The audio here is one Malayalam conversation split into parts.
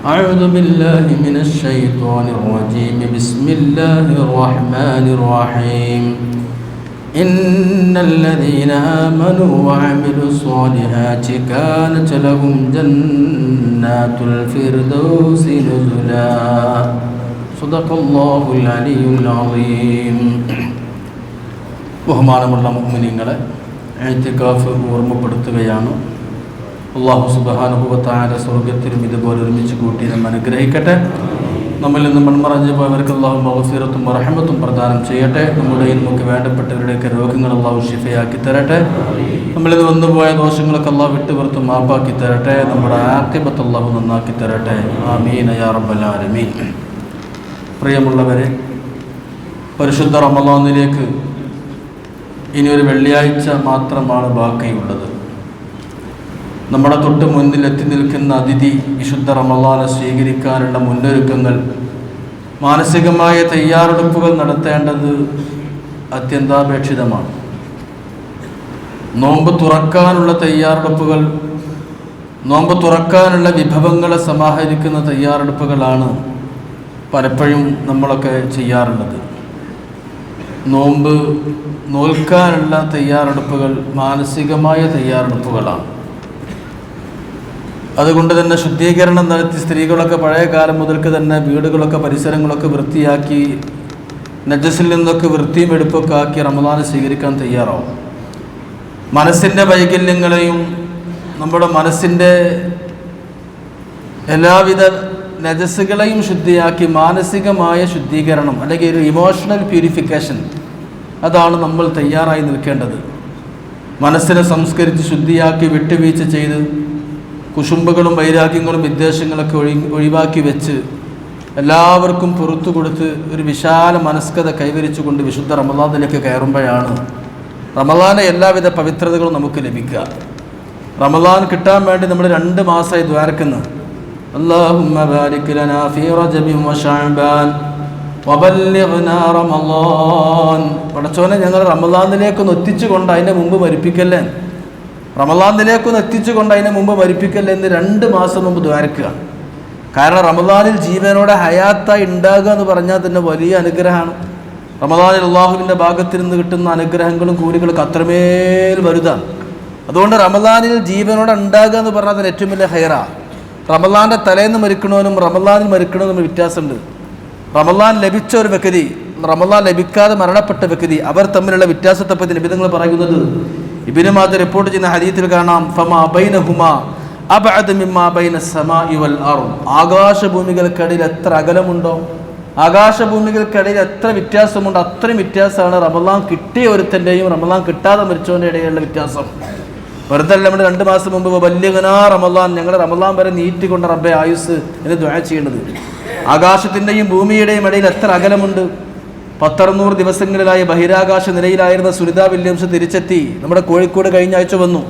أعوذ بالله من الشيطان الرجيم بسم الله الرحمن الرحيم إن الذين آمنوا وعملوا الصالحات كانت لهم جنات الفردوس نزلا صدق الله العلي العظيم ബഹുമാനമുള്ള മുഅ്മിനീങ്ങളെ എഴുത്തിക്കാഫ് ഓർമ്മപ്പെടുത്തുകയാണ് അള്ളാഹു സുബാനുഭവത്തായ സ്വർഗത്തിലും ഇതുപോലെ ഒരുമിച്ച് കൂട്ടി നമ്മൾ അനുഗ്രഹിക്കട്ടെ. നമ്മിൽ നിന്ന് മൺമറഞ്ഞു പോയവർക്ക് അള്ളാഹു മഹസീറത്തും റഹമത്തും പ്രദാനം ചെയ്യട്ടെ. നമ്മുടെ നമുക്ക് വേണ്ടപ്പെട്ടവരുടെയൊക്കെ രോഗങ്ങൾ അള്ളാഹു ഷിഫയാക്കി തരട്ടെ. നമ്മളിൽ നിന്ന് വന്നുപോയ ദോഷങ്ങളൊക്കെ അള്ളാഹു വിട്ടുപുറത്ത് മാപ്പാക്കി തരട്ടെ. നമ്മുടെ ആക്കിബത്ത് അള്ളാഹു നന്നാക്കി തരട്ടെ. ആമീൻ ആലമീൻ. പ്രിയമുള്ളവരെ പരിശുദ്ധ റമലാനിലേക്ക് ഇനി ഒരു വെള്ളിയാഴ്ച മാത്രമാണ് ബാക്കിയുള്ളത്. നമ്മുടെ തൊട്ട് മുന്നിൽ എത്തി നിൽക്കുന്ന അതിഥി വിശുദ്ധ റമലാനെ സ്വീകരിക്കാനുള്ള മുന്നൊരുക്കങ്ങൾ മാനസികമായ തയ്യാറെടുപ്പുകൾ നടത്തേണ്ടത് അത്യന്താപേക്ഷിതമാണ്. നോമ്പ് തുറക്കാനുള്ള തയ്യാറെടുപ്പുകൾ നോമ്പ് തുറക്കാനുള്ള വിഭവങ്ങളെ സമാഹരിക്കുന്ന തയ്യാറെടുപ്പുകളാണ് പലപ്പോഴും നമ്മളൊക്കെ ചെയ്യാറുള്ളത്. നോമ്പ് നോൽക്കാനുള്ള തയ്യാറെടുപ്പുകൾ മാനസികമായ തയ്യാറെടുപ്പുകളാണ്. അതുകൊണ്ട് തന്നെ ശുദ്ധീകരണം നടത്തി സ്ത്രീകളൊക്കെ പഴയ കാലം മുതൽക്ക് തന്നെ വീടുകളൊക്കെ പരിസരങ്ങളൊക്കെ വൃത്തിയാക്കി നജസിൽ നിന്നൊക്കെ വൃത്തിയും എടുപ്പൊക്കെ ആക്കി റമദാൻ സ്വീകരിക്കാൻ തയ്യാറാവും. മനസ്സിന്റെ വൈകല്യങ്ങളെയും നമ്മുടെ മനസ്സിന്റെ എല്ലാവിധ നജസ്സുകളെയും ശുദ്ധിയാക്കി മാനസികമായ ശുദ്ധീകരണം അല്ലെങ്കിൽ ഒരു ഇമോഷണൽ പ്യൂരിഫിക്കേഷൻ അതാണ് നമ്മൾ തയ്യാറായി നിൽക്കേണ്ടത്. മനസ്സിനെ സംസ്കരിച്ച് ശുദ്ധിയാക്കി വിട്ടുവീഴ്ച ചെയ്ത് കുശുമ്പുകളും വൈരാഗ്യങ്ങളും വിദ്വേഷങ്ങളൊക്കെ ഒഴി ഒഴിവാക്കി വെച്ച് എല്ലാവർക്കും പുറത്തു കൊടുത്ത് ഒരു വിശാല മനസ്കത കൈവരിച്ചുകൊണ്ട് വിശുദ്ധ റമദാനിലേക്ക് കയറുമ്പോഴാണ് റമദാനെ എല്ലാവിധ പവിത്രതകളും നമുക്ക് ലഭിക്കുക റമദാൻ കിട്ടാൻ വേണ്ടി നമ്മൾ രണ്ട് മാസമായി ദ്വാരക്കുന്നു اللهم بارك لنا في رجب وشعبان وبلغنا رمضان പടച്ചോനെ ഞങ്ങൾ റമദാനിലേക്കൊന്ന് എത്തിച്ചുകൊണ്ട് അതിൻ്റെ മുമ്പ് മരിപ്പിക്കല്ലേ റമദാനിലേക്കൊന്ന് എത്തിച്ചുകൊണ്ട് അതിനു മുമ്പ് മരിപ്പിക്കല്ലേ എന്ന് രണ്ട് മാസം മുമ്പ് ദ്വാരക്കുക. കാരണം റമദാനിൽ ജീവനോടെ ഹയാത്തായി ഉണ്ടാകുക എന്ന് പറഞ്ഞാൽ തന്നെ വലിയ അനുഗ്രഹമാണ്. റമദാനിൽ അള്ളാഹുവിന്റെ ഭാഗത്തിൽ നിന്ന് കിട്ടുന്ന അനുഗ്രഹങ്ങളും കൂലികളൊക്കെ അത്രമേൽ വലുതാണ്. അതുകൊണ്ട് റമദാനിൽ ജീവനോടെ ഉണ്ടാകുക എന്ന് പറഞ്ഞാൽ അതിന് ഏറ്റവും വലിയ ഹൈറാണ് റമലാന്റെ തലേന്ന് മരിക്കണവനും റമലാനിൽ മരിക്കണമെന്നും വ്യത്യാസമുണ്ട്. റമലാൻ ലഭിച്ച ഒരു വ്യക്തി റമലാൻ ലഭിക്കാതെ മരണപ്പെട്ട വ്യക്തി അവർ തമ്മിലുള്ള വ്യത്യാസത്തെപ്പറ്റി നിബിധങ്ങൾ പറയുന്നത് ഇബിനുമാത് റിപ്പോർട്ട് ചെയ്യുന്ന ഹരീത്തിൽ കാണാം ഫമ ബൈന ഹുമ മിമ്മാ ബൈന ആകാശഭൂമികൾക്കിടയിൽ എത്ര അകലമുണ്ടോ? ആകാശഭൂമികൾക്കിടയിൽ എത്ര വ്യത്യാസമുണ്ട്? അത്രയും വ്യത്യാസമാണ് റമലാൻ കിട്ടിയ ഒരുത്തന്റെയും റമലാൻ കിട്ടാതെ മരിച്ചവന്റെ ഇടയിലുള്ള വ്യത്യാസം. വെറുതെ അല്ല നമ്മൾ രണ്ട് മാസം മുമ്പ് വല്യകനാ റമലാൻ ഞങ്ങൾ റമലാൻ വരെ നീറ്റിക്കൊണ്ട് റബ്ബെ ആയുസ് എന്ന് ദ്വാ ചെയ്യേണ്ടത്. ആകാശത്തിന്റെയും ഭൂമിയുടെയും ഇടയിൽ എത്ര അകലമുണ്ട്? പത്തറുന്നൂറ് ദിവസങ്ങളിലായി ബഹിരാകാശ നിലയിലായിരുന്ന സുനിത വില്യംസ് തിരിച്ചെത്തി. നമ്മുടെ കോഴിക്കോട് കഴിഞ്ഞ ആഴ്ച വന്നു.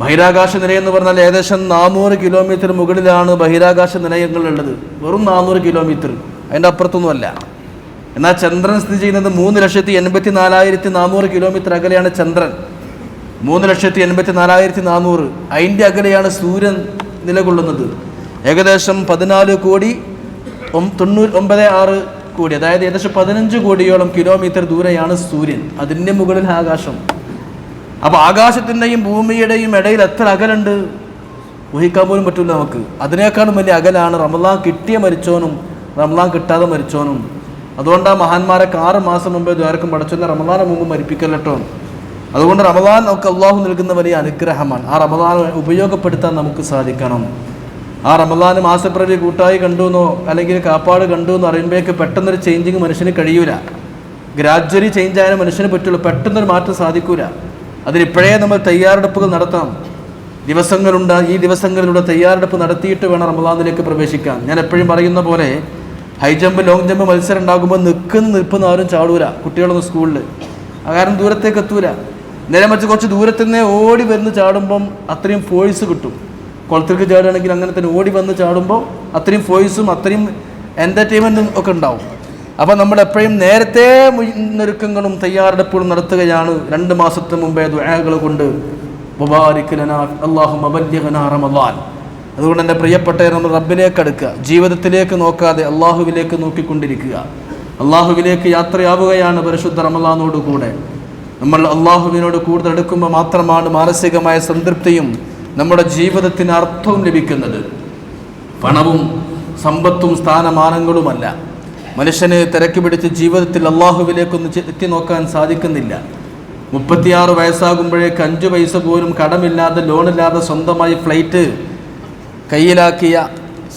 ബഹിരാകാശ നിലയെന്ന് പറഞ്ഞാൽ ഏകദേശം നാനൂറ് കിലോമീറ്റർ മുകളിലാണ് ബഹിരാകാശ നിലയങ്ങളുള്ളത്. വെറും നാനൂറ് കിലോമീറ്റർ. അതിന്റെ അപ്പുറത്തൊന്നുമല്ല. എന്നാൽ ചന്ദ്രൻ സ്ഥിതി ചെയ്യുന്നത് മൂന്ന് ലക്ഷത്തി എൺപത്തി നാലായിരത്തി നാനൂറ് കിലോമീറ്റർ അകലെയാണ് ചന്ദ്രൻ. മൂന്ന് ലക്ഷത്തി എൺപത്തി നാലായിരത്തി നാനൂറ്. അതിന്റെ അകലെയാണ് സൂര്യൻ നിലകൊള്ളുന്നത്. ഏകദേശം പതിനാല് കോടി തൊണ്ണൂറ്റി ഒമ്പത് ആറ് കോടി അതായത് ഏകദേശം പതിനഞ്ച് കോടിയോളം കിലോമീറ്റർ ദൂരെയാണ് സൂര്യൻ അതിന്റെ മുകളിൽ ആകാശം. അപ്പോൾ ആകാശത്തിന്റെയും ഭൂമിയുടെയും ഇടയിൽ എത്ര അകലുണ്ട്? ഊഹിക്കാൻ പോലും പറ്റില്ല നമുക്ക്. അതിനേക്കാളും വലിയ അകലാണ് റമലാൻ കിട്ടിയ മരിച്ചോനും റമലാൻ കിട്ടാതെ മരിച്ചോനും അതുകൊണ്ടാണ് മഹാന്മാരൊക്കെ ആറ് മാസം മുമ്പേ ദ്വാരക്കും പടച്ചോന്നെ റമലാനെ മുമ്പ് മരിപ്പിക്കല്ലോ അതുകൊണ്ട് റമദാൻ നമുക്ക് അള്ളാഹു നൽകുന്ന വലിയ അനുഗ്രഹമാണ്. ആ റമദാൻ ഉപയോഗപ്പെടുത്താൻ നമുക്ക് സാധിക്കണം. ആ റമദാന് മാസപ്രതി കൂട്ടായി കണ്ടു എന്നോ അല്ലെങ്കിൽ കാപ്പാട് കണ്ടു എന്ന് അറിയുമ്പോഴേക്ക് പെട്ടെന്നൊരു ചേഞ്ചിങ് മനുഷ്യന് കഴിയൂല. ഗ്രാജ്വലി ചേഞ്ച് ആയാലും മനുഷ്യന് പറ്റുള്ളൂ. പെട്ടെന്നൊരു മാറ്റം സാധിക്കൂല. അതിനിപ്പോഴേ നമ്മൾ തയ്യാറെടുപ്പുകൾ നടത്താം. ദിവസങ്ങളുണ്ട്. ഈ ദിവസങ്ങളിലൂടെ തയ്യാറെടുപ്പ് നടത്തിയിട്ട് വേണം റമദാനിലേക്ക് പ്രവേശിക്കാൻ. ഞാൻ എപ്പോഴും പറയുന്ന പോലെ ഹൈ ജമ്പ് ലോങ് ജമ്പ് മത്സരം ഉണ്ടാകുമ്പോൾ നിൽക്കുന്ന നിൽപ്പുന്ന ആരും ചാടൂല. കുട്ടികളൊന്നും സ്കൂളിൽ കാരണം ദൂരത്തേക്ക് എത്തൂല. നേരെ മറിച്ച് കുറച്ച് ദൂരത്തുനിന്നേ ഓടി വരുന്ന ചാടുമ്പം അത്രയും ഫോഴ്സ് കിട്ടും. കുളത്തിലേക്ക് ചാടുകയാണെങ്കിൽ അങ്ങനെ തന്നെ ഓടി വന്ന് ചാടുമ്പോൾ അത്രയും ഫോയ്സും അത്രയും എന്റർടൈൻമെന്റും ഒക്കെ ഉണ്ടാവും. അപ്പോൾ നമ്മൾ എപ്പോഴും നേരത്തെ മുന്നൊരുക്കങ്ങളും തയ്യാറെടുപ്പുകളും നടത്തുകയാണ്. രണ്ട് മാസത്തിന് മുമ്പേ ദുആകൾ കൊണ്ട് റമദാൻ. അതുകൊണ്ട് എന്റെ പ്രിയപ്പെട്ട നമ്മൾ റബ്ബിലേക്ക് അടുക്കുക. ജീവിതത്തിലേക്ക് നോക്കാതെ അള്ളാഹുവിലേക്ക് നോക്കിക്കൊണ്ടിരിക്കുക. അള്ളാഹുവിലേക്ക് യാത്രയാവുകയാണ് പരിശുദ്ധ റമലാനോട് കൂടെ നമ്മൾ അള്ളാഹുവിനോട് കൂടുതൽ എടുക്കുമ്പോൾ മാത്രമാണ് മാനസികമായ സംതൃപ്തിയും നമ്മുടെ ജീവിതത്തിന് അർത്ഥവും ലഭിക്കുന്നത് പണവും സമ്പത്തും സ്ഥാനമാനങ്ങളുമല്ല. മനുഷ്യന് തിരക്ക് പിടിച്ച് ജീവിതത്തിൽ അള്ളാഹുവിലേക്കൊന്ന് എത്തി നോക്കാൻ സാധിക്കുന്നില്ല. മുപ്പത്തിയാറ് വയസ്സാകുമ്പോഴേക്ക് അഞ്ച് പൈസ പോലും കടമില്ലാതെ ലോണില്ലാതെ സ്വന്തമായി ഫ്ലൈറ്റ് കയ്യിലാക്കിയ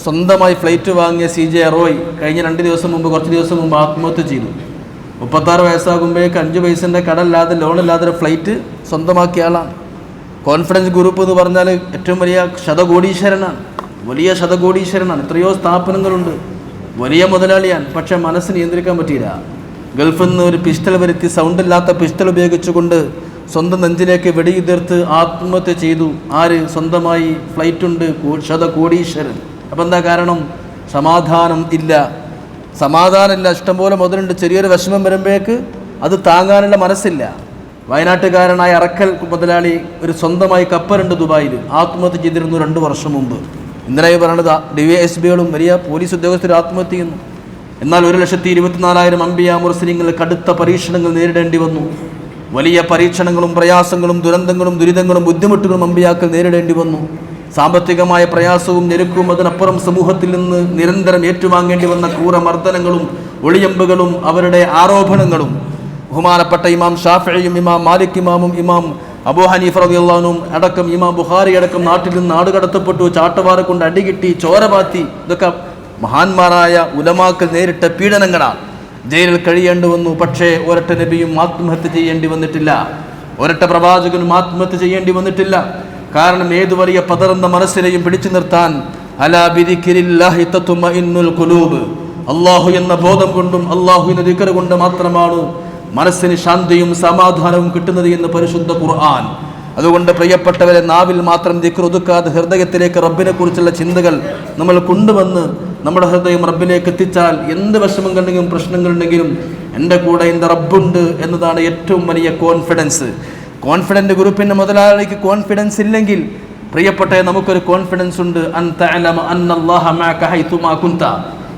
സ്വന്തമായി ഫ്ലൈറ്റ് വാങ്ങിയ സി ജെ റോയ് കഴിഞ്ഞ രണ്ട് ദിവസം മുമ്പ് കുറച്ച് ദിവസം മുമ്പ് ആത്മഹത്യ ചെയ്തു. മുപ്പത്താറ് വയസ്സാകുമ്പോഴേക്ക് അഞ്ച് പൈസന്റെ കടമില്ലാതെ ലോണില്ലാതെ ഫ്ലൈറ്റ് സ്വന്തമാക്കിയ ആളാണ്. കോൺഫിഡൻസ് ഗ്രൂപ്പ് എന്ന് പറഞ്ഞാൽ ഏറ്റവും വലിയ ശതകോടീശ്വരനാണ്. വലിയ ശതകോടീശ്വരനാണ്. എത്രയോ സ്ഥാപനങ്ങളുണ്ട്. വലിയ മുതലാളിയാണ്. പക്ഷെ മനസ്സ് നിയന്ത്രിക്കാൻ പറ്റിയില്ല. ഗൾഫിൽ നിന്ന് ഒരു പിസ്റ്റൾ വരുത്തി സൗണ്ട് ഇല്ലാത്ത പിസ്റ്റൾ ഉപയോഗിച്ചുകൊണ്ട് സ്വന്തം നെഞ്ചിലേക്ക് വെടിയുതിർത്ത് ആത്മഹത്യ ചെയ്തു. ആര്? സ്വന്തമായി ഫ്ലൈറ്റ് ഉണ്ട്. ശതകോടീശ്വരൻ. അപ്പം എന്താ കാരണം? സമാധാനം ഇല്ല. സമാധാനമില്ല ഇഷ്ടംപോലെ മുതലുണ്ട്. ചെറിയൊരു വിഷമം വരുമ്പോഴേക്ക് അത് താങ്ങാനുള്ള മനസ്സില്ല. വയനാട്ടുകാരനായ അറക്കൽ മുതലാളി ഒരു സ്വന്തമായി കപ്പലുണ്ട് ദുബായിൽ. ആത്മഹത്യ ചെയ്തിരുന്നു രണ്ടു വർഷം മുമ്പ്. ഇന്നലെ പറയണത് ഡി വൈ എസ് ബികളും വലിയ പോലീസ് ഉദ്യോഗസ്ഥർ ആത്മഹത്യ ചെയ്യുന്നു. എന്നാൽ ഒരു ലക്ഷത്തി ഇരുപത്തിനാലായിരം അമ്പിയ മുസ്ലിങ്ങൾ കടുത്ത പരീക്ഷണങ്ങൾ നേരിടേണ്ടി വന്നു. വലിയ പരീക്ഷണങ്ങളും പ്രയാസങ്ങളും ദുരന്തങ്ങളും ദുരിതങ്ങളും ബുദ്ധിമുട്ടുകളും അമ്പിയാക്കൾ നേരിടേണ്ടി വന്നു. സാമ്പത്തികമായ പ്രയാസവും ഞെരുക്കും അതിനപ്പുറം സമൂഹത്തിൽ നിന്ന് നിരന്തരം ഏറ്റുവാങ്ങേണ്ടി വന്ന ക്രൂരമർദ്ദനങ്ങളും ഒളിയമ്പുകളും അവരുടെ ആരോപണങ്ങളും ബഹുമാനപ്പെട്ട ഇമാം ഷാഫിയും ഇമാം മാലിക് ഇമാമും ഇമാം അബു ഹനീഫ് റബിയുള്ളാനും അടക്കം ഇമാം ബുഖാരി അടക്കം നാട്ടിൽ നിന്ന് നാട് കടത്തപ്പെട്ടു ചാട്ടവാറ കൊണ്ട് അടികിട്ടി ചോരപാത്തി ഇതൊക്കെ മഹാന്മാരായ ഉലമാക്കൾ നേരിട്ട പീഡനങ്ങളാണ്. ജയിലിൽ കഴിയേണ്ടി വന്നു പക്ഷേ ഒരൊറ്റ നബിയും ആത്മഹത്യ ചെയ്യേണ്ടി വന്നിട്ടില്ല. ഒരൊറ്റ പ്രവാചകനും ആത്മഹത്യ ചെയ്യേണ്ടി വന്നിട്ടില്ല. കാരണം ഏതു വലിയ പതറുന്ന മനസ്സിനെയും പിടിച്ചു നിർത്താൻ അലാ ഇന്നുൽ കുലൂബ് അള്ളാഹു എന്ന ബോധം കൊണ്ടും അള്ളാഹുവിന്റെ ദിക്കർ കൊണ്ട് മാത്രമാണ് മനസ്സിന് ശാന്തിയും സമാധാനവും കിട്ടുന്നത് എന്ന് പരിശുദ്ധ ഖുർആൻ. അതുകൊണ്ട് പ്രിയപ്പെട്ടവരെ നാവിൽ മാത്രം ദിക്ർ ഒതുക്കാതെ ഹൃദയത്തിലേക്ക് റബ്ബിനെ കുറിച്ചുള്ള ചിന്തകൾ നമ്മൾ കൊണ്ടുവന്ന് നമ്മുടെ ഹൃദയം റബ്ബിലേക്ക് എത്തിച്ചാൽ എന്ത് വിഷമങ്ങളുണ്ടെങ്കിലും പ്രശ്നങ്ങളുണ്ടെങ്കിലും എന്റെ കൂടെ എന്റെ റബ്ബുണ്ട് എന്നതാണ് ഏറ്റവും വലിയ കോൺഫിഡൻസ് കോൺഫിഡന്റ് ഗ്രൂപ്പിന്റെ മുതലാളിക്ക് കോൺഫിഡൻസ് ഇല്ലെങ്കിൽ പ്രിയപ്പെട്ട നമുക്കൊരു കോൺഫിഡൻസ് ഉണ്ട്.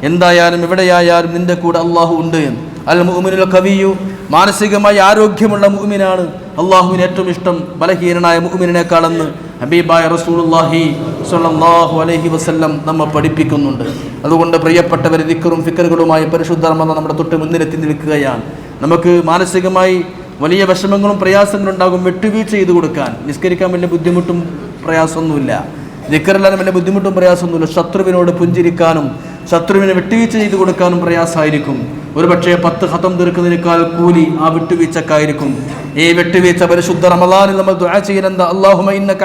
എന്തായാലും എവിടെയായാലും നിന്റെ കൂടെ അള്ളാഹു ഉണ്ട്. എന്ന് അൽ മുഹമ്മിനുൽ കവിയു മാനസികമായി ആരോഗ്യമുള്ള മുഹമ്മിനാണ് അള്ളാഹുവിന് ഏറ്റവും ഇഷ്ടം ബലഹീനനായ മുഹമ്മിനേക്കാളെന്ന് ഹബീബായ റസൂലുള്ളാഹി സ്വല്ലല്ലാഹു അലഹി വസ്ല്ലം നമ്മെ പഠിപ്പിക്കുന്നുണ്ട്. അതുകൊണ്ട് പ്രിയപ്പെട്ടവർ ദിക്കറും ഫിക്കറുകളുമായി പരിശുദ്ധ റമദാൻ നമ്മുടെ തൊട്ട് മുന്നിലെത്തി നിൽക്കുകയാണ്. നമുക്ക് മാനസികമായി വലിയ വിഷമങ്ങളും പ്രയാസങ്ങളും ഉണ്ടാകും വിട്ടുവീഴ്ച ചെയ്തു കൊടുക്കാൻ. നിസ്കരിക്കാൻ വലിയ ബുദ്ധിമുട്ടും പ്രയാസമൊന്നുമില്ല. ദിക്കറില്ലാതെ വലിയ ബുദ്ധിമുട്ടും പ്രയാസമൊന്നുമില്ല. ശത്രുവിനോട് പുഞ്ചിരിക്കാനും ശത്രുവിനെ വിട്ടുവീഴ്ച ചെയ്തു കൊടുക്കാനും പ്രയാസമായിരിക്കും. ഒരുപക്ഷെ പത്ത് ഹതം തീർക്കുന്നതിനേക്കാൾ കൂലി ആ വിട്ടുവീഴ്ചക്കായിരിക്കും. ഈ വിട്ടുവീഴ്ച പരിശുദ്ധ റമദാനിൽ നമ്മൾ ദുആ അല്ലാഹുമ്മ ഇന്നക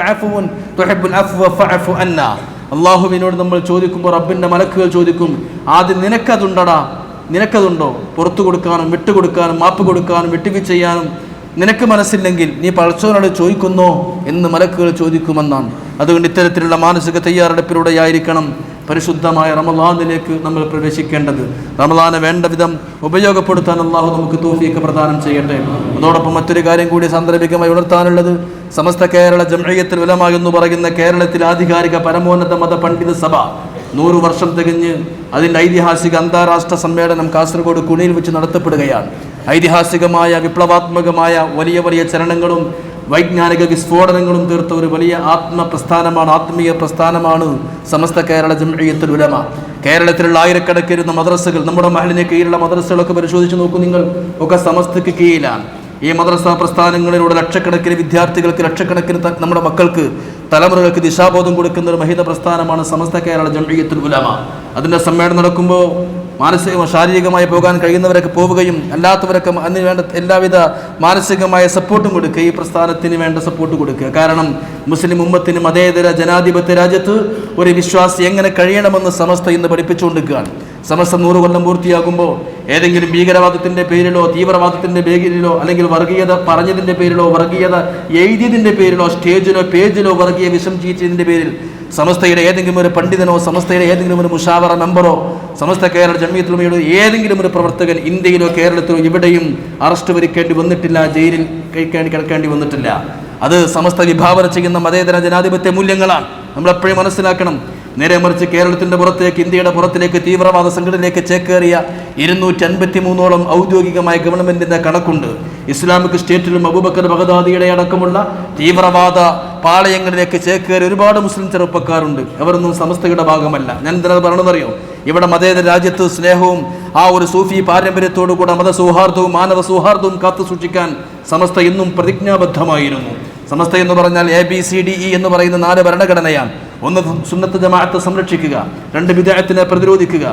തുഹിബ്ബുൽ അഫ്വ അള്ളാഹുവിനോട് നമ്മൾ ചോദിക്കുമ്പോൾ റബ്ബിന്റെ മലക്കുകൾ ചോദിക്കും ആദ്യം നിനക്കതുണ്ടടാ നിനക്കതുണ്ടോ? പുറത്തു കൊടുക്കാനും വിട്ടുകൊടുക്കാനും മാപ്പ് കൊടുക്കാനും വിട്ടുവീഴ്ച ചെയ്യാനും നിനക്ക് മനസ്സില്ലെങ്കിൽ നീ പഴച്ചവനോട് ചോദിക്കുന്നോ? എന്ന് മലക്കുകൾ ചോദിക്കുമെന്നാണ്. അതുകൊണ്ട് ഇത്തരത്തിലുള്ള മാനസിക തയ്യാറെടുപ്പിലൂടെയായിരിക്കണം പരിശുദ്ധമായ റമലാനിലേക്ക് നമ്മൾ പ്രവേശിക്കേണ്ടത്. റമലാനെ വേണ്ട വിധം ഉപയോഗപ്പെടുത്താൻ അള്ളാഹു നമുക്ക് തോഫിയൊക്കെ പ്രദാനം ചെയ്യട്ടെ. അതോടൊപ്പം മറ്റൊരു കാര്യം കൂടി സാന്ദർഭികമായി ഉണർത്താനുള്ളത് സമസ്ത കേരള ജംഇയ്യത്തുൽ ഉലമ എന്ന് പറയുന്ന കേരളത്തിലെ ആധികാരിക പരമോന്നത മത പണ്ഡിത സഭ നൂറു വർഷം തികഞ്ഞ് അതിന്റെ ഐതിഹാസിക അന്താരാഷ്ട്ര സമ്മേളനം കാസർഗോഡ് കുണിയിൽ വെച്ച് നടത്തപ്പെടുകയാണ്. ഐതിഹാസികമായ വിപ്ലവാത്മകമായ വലിയ വലിയ ചലനങ്ങളും വൈജ്ഞാനിക വിസ്ഫോടനങ്ങളും തീർത്ത ഒരു വലിയ ആത്മ പ്രസ്ഥാനമാണ് ആത്മീയ പ്രസ്ഥാനമാണ് സമസ്ത കേരള ജംഇയ്യത്തുൽ ഉലമ. കേരളത്തിലുള്ള ആയിരക്കണക്കിരുന്ന മദ്രസകൾ നമ്മുടെ മഹലിനെ കീഴിലുള്ള മദ്രസകളൊക്കെ പരിശോധിച്ച് നോക്കൂ നിങ്ങൾ. ഒക്കെ സമസ്തയ്ക്ക് കീഴിലാണ്. ഈ മദ്രസ പ്രസ്ഥാനങ്ങളിലൂടെ ലക്ഷക്കണക്കിന് വിദ്യാർത്ഥികൾക്ക് ലക്ഷക്കണക്കിന് നമ്മുടെ മക്കൾക്ക് തലമുറകൾക്ക് ദിശാബോധം കൊടുക്കുന്ന ഒരു മഹിത പ്രസ്ഥാനമാണ് സമസ്ത കേരള ജംഇയ്യത്തുൽ ഉലമ. അതിന്റെ സമ്മേളനം നടക്കുമ്പോൾ മാനസിക ശാരീരികമായി പോകാൻ കഴിയുന്നവരൊക്കെ പോവുകയും അല്ലാത്തവരൊക്കെ അതിന് വേണ്ട എല്ലാവിധ മാനസികമായ സപ്പോർട്ടും കൊടുക്കുക. ഈ പ്രസ്ഥാനത്തിന് വേണ്ട സപ്പോർട്ട് കൊടുക്കുക. കാരണം മുസ്ലിം ഉമ്മത്തിന് മതേതര ജനാധിപത്യ രാജ്യത്ത് ഒരു വിശ്വാസി എങ്ങനെ കഴിയണമെന്ന് സമസ്ത ഇന്ന് പഠിപ്പിച്ചുകൊണ്ടിരിക്കുകയാണ്. സമസ്ത നൂറ് കൊല്ലം പൂർത്തിയാകുമ്പോൾ ഏതെങ്കിലും ഭീകരവാദത്തിന്റെ പേരിലോ തീവ്രവാദത്തിന്റെ പേരിലോ അല്ലെങ്കിൽ വർഗീയത പറഞ്ഞതിന്റെ പേരിലോ വർഗീയത എഴുതിയതിന്റെ പേരിലോ സ്റ്റേജിലോ പേജിലോ വർഗീയ വിഷം ചീച്ചതിന്റെ പേരിൽ സമസ്തയുടെ ഏതെങ്കിലും ഒരു പണ്ഡിതനോ സമസ്തയുടെ ഏതെങ്കിലും ഒരു മുഷാവറ മെമ്പറോ സമസ്ത കേരള ജന്മീയത്തിലുമയുടെ ഏതെങ്കിലും ഒരു പ്രവർത്തകൻ ഇന്ത്യയിലോ കേരളത്തിലോ എവിടെയും അറസ്റ്റ് വരിക്കേണ്ടി വന്നിട്ടില്ല ജയിലിൽ കഴിക്കേണ്ടി കിടക്കേണ്ടി വന്നിട്ടില്ല. അത് സമസ്ത വിഭാവന ചെയ്യുന്ന മതേതര ജനാധിപത്യ മൂല്യങ്ങളാണ്. നമ്മൾ എപ്പോഴും മനസ്സിലാക്കണം. നേരെ മറിച്ച് കേരളത്തിന്റെ പുറത്തേക്ക് ഇന്ത്യയുടെ പുറത്തിലേക്ക് തീവ്രവാദ സംഘടനയിലേക്ക് ചേക്കേറിയ ഇരുന്നൂറ്റി അൻപത്തി മൂന്നോളം ഔദ്യോഗികമായ ഗവൺമെന്റിന്റെ കണക്കുണ്ട്. ഇസ്ലാമിക് സ്റ്റേറ്റിലും അബൂബക്കർ ബഗദാദിയുടെ അടക്കമുള്ള തീവ്രവാദ പാളയങ്ങളിലേക്ക് ചേക്കേറി ഒരുപാട് മുസ്ലിം ചെറുപ്പക്കാരുണ്ട്. അവരൊന്നും സമസ്തയുടെ ഭാഗമല്ല. ഞാൻ എന്തിനാ പറയണമെന്നറിയോ ഇവിടെ മതേതര രാജ്യത്ത് സ്നേഹവും ആ ഒരു സൂഫി പാരമ്പര്യത്തോടു കൂടെ മത സൗഹാർദ്ദവും മാനവ സൗഹാർദ്ദവും കാത്തു സൂക്ഷിക്കാൻ സമസ്ത ഇന്നും പ്രതിജ്ഞാബദ്ധമായിരുന്നു. സമസ്ത എന്ന് പറഞ്ഞാൽ A B C D E എന്ന് പറയുന്ന നാല് ഭരണഘടനയാണ്. ഒന്ന് സുന്നത്ത് ജമാഅത്തെ സംരക്ഷിക്കുക രണ്ട് വിദേഹത്തിനെ പ്രതിരോധിക്കുക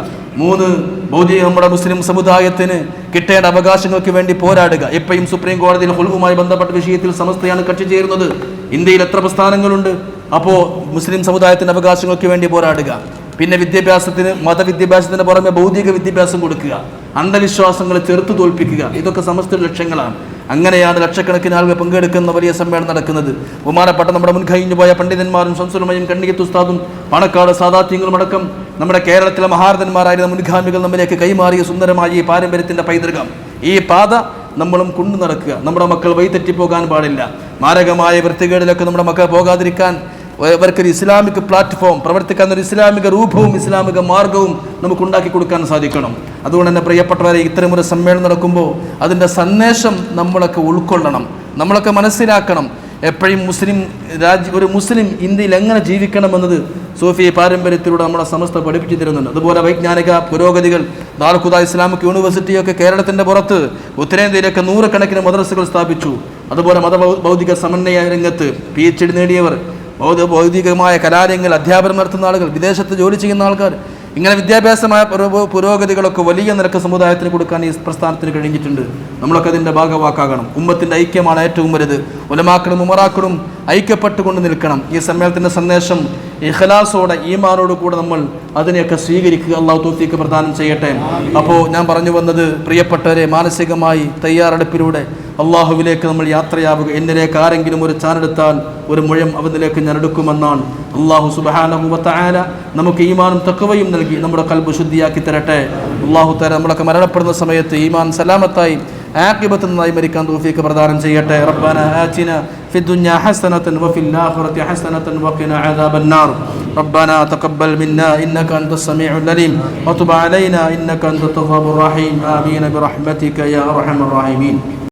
മൂന്ന് ഭൗതിക നമ്മുടെ മുസ്ലിം സമുദായത്തിന് കിട്ടേണ്ട അവകാശങ്ങൾക്ക് വേണ്ടി പോരാടുക. ഇപ്പോഴും സുപ്രീം കോടതിയിൽ ഹുൽവുമായി ബന്ധപ്പെട്ട വിഷയത്തിൽ സമസ്തയാണ് കക്ഷി ചേരുന്നത്. ഇന്ത്യയിൽ എത്ര പ്രസ്ഥാനങ്ങളുണ്ട്? അപ്പോൾ മുസ്ലിം സമുദായത്തിന്റെ അവകാശങ്ങൾക്ക് വേണ്ടി പോരാടുക. പിന്നെ വിദ്യാഭ്യാസത്തിന് മതവിദ്യാഭ്യാസത്തിന് പുറമെ ഭൗതിക വിദ്യാഭ്യാസം കൊടുക്കുക. അന്ധവിശ്വാസങ്ങളെ ചെറുത്തു തോൽപ്പിക്കുക. ഇതൊക്കെ സമസ്ത ലക്ഷ്യങ്ങളാണ്. അങ്ങനെയാണ് ലക്ഷക്കണക്കിന് ആളുകൾ പങ്കെടുക്കുന്ന വലിയ സമ്മേളനം നടക്കുന്നത്. ബഹുമാനപ്പെട്ട നമ്മുടെ മുൻകഴിഞ്ഞു പോയ പണ്ഡിതന്മാരും സംസുരമയും കണ്ണിയത്ത് ഉസ്താദും പണക്കാട് സാദാത്യങ്ങളും അടക്കം നമ്മുടെ കേരളത്തിലെ മഹാരഥന്മാരായിരുന്ന മുൻഗാമികൾ നമ്മിലേക്ക് കൈമാറിയ സുന്ദരമായ ഈ പാരമ്പര്യത്തിന്റെ പൈതൃകം. ഈ പാത നമ്മളും കൊണ്ടു നടക്കുക. നമ്മുടെ മക്കൾ വഴിതെറ്റിപ്പോകാൻ പാടില്ല. മാരകമായ വൃത്തികേടിലൊക്കെ നമ്മുടെ മക്കൾ പോകാതിരിക്കാൻ അവർക്കൊരു ഇസ്ലാമിക് പ്ലാറ്റ്ഫോം പ്രവർത്തിക്കാൻ ഒരു ഇസ്ലാമിക രൂപവും ഇസ്ലാമിക മാർഗവും നമുക്ക് ഉണ്ടാക്കി കൊടുക്കാൻ സാധിക്കണം. അതുകൊണ്ട് തന്നെ പ്രിയപ്പെട്ടവരെ ഇത്തരമൊരു സമ്മേളനം നടക്കുമ്പോൾ അതിന്റെ സന്ദേശം നമ്മളൊക്കെ ഉൾക്കൊള്ളണം. നമ്മളൊക്കെ മനസ്സിലാക്കണം. എപ്പോഴും മുസ്ലിം രാജ്യ ഒരു മുസ്ലിം ഇന്ത്യയിൽ എങ്ങനെ ജീവിക്കണമെന്നത് സൂഫി പാരമ്പര്യത്തിലൂടെ നമ്മുടെ സമസ്ത പഠിപ്പിച്ചു തരുന്നുണ്ട്. അതുപോലെ വൈജ്ഞാനിക പുരോഗതികൾ ദാർഖുദ ഇസ്ലാമിക് യൂണിവേഴ്സിറ്റിയൊക്കെ കേരളത്തിന്റെ പുറത്ത് ഉത്തരേന്ത്യയിലൊക്കെ നൂറുകണക്കിന് മദ്രസകൾ സ്ഥാപിച്ചു. അതുപോലെ മത ഭൗതിക സമന്വയ രംഗത്ത് പി എച്ച് ഡി നേടിയവർ ഭൗത ഭൗതികമായ കലാലയങ്ങൾ അധ്യാപനം നടത്തുന്ന ആളുകൾ വിദേശത്ത് ജോലി ചെയ്യുന്ന ആൾക്കാർ ഇങ്ങനെ വിദ്യാഭ്യാസമായ പുരോഗതികളൊക്കെ വലിയ നിരക്ക് സമുദായത്തിന് കൊടുക്കാൻ ഈ പ്രസ്ഥാനത്തിന് കഴിഞ്ഞിട്ടുണ്ട്. നമ്മളൊക്കെ അതിന്റെ ഭാഗവാക്കാകണം. ഉമ്മത്തിന്റെ ഐക്യമാണ് ഏറ്റവും വലുത്. ഉലമാക്കളും ഉമറാക്കളും ഐക്യപ്പെട്ടുകൊണ്ട് നിൽക്കണം. ഈ സമ്മേളനത്തിന്റെ സന്ദേശം ഇഖലാസോടെ ഈമാനോട് കൂടെ നമ്മൾ അതിനെയൊക്കെ സ്വീകരിക്കുക. അള്ളാഹു തോഫിക്ക് പ്രദാനം ചെയ്യട്ടെ. അപ്പോൾ ഞാൻ പറഞ്ഞു വന്നത് പ്രിയപ്പെട്ടവരെ മാനസികമായി തയ്യാറെടുപ്പിലൂടെ അള്ളാഹുവിലേക്ക് നമ്മൾ യാത്രയാവുക. എന്നിലേക്ക് ആരെങ്കിലും ഒരു ചാനെടുത്താൽ ഒരു മുഴം അവനിലേക്ക് ഞാൻ എടുക്കുമെന്നാണ് അള്ളാഹു സുബാനുവത്തായ നമുക്ക് ഈമാനും തക്കവയും നൽകി നമ്മുടെ കൽബ് ശുദ്ധിയാക്കി തരട്ടെ. അള്ളാഹു തര നമ്മളൊക്കെ മരണപ്പെടുന്ന സമയത്ത് ഈമാൻ സലാമത്തായി ആക്കിബത്ത് നന്നായി മരിക്കാൻ തോഫിക്ക് പ്രദാനം ചെയ്യട്ടെ റബ്ബന ആറ്റിന في الدنيا حسنة وفي الآخرة حسنة وقنا عذاب النار ربنا تقبل منا إنك أنت السميع العليم وتب علينا إنك أنت التواب الرحيم آمين برحمتك يا أرحم الراحمين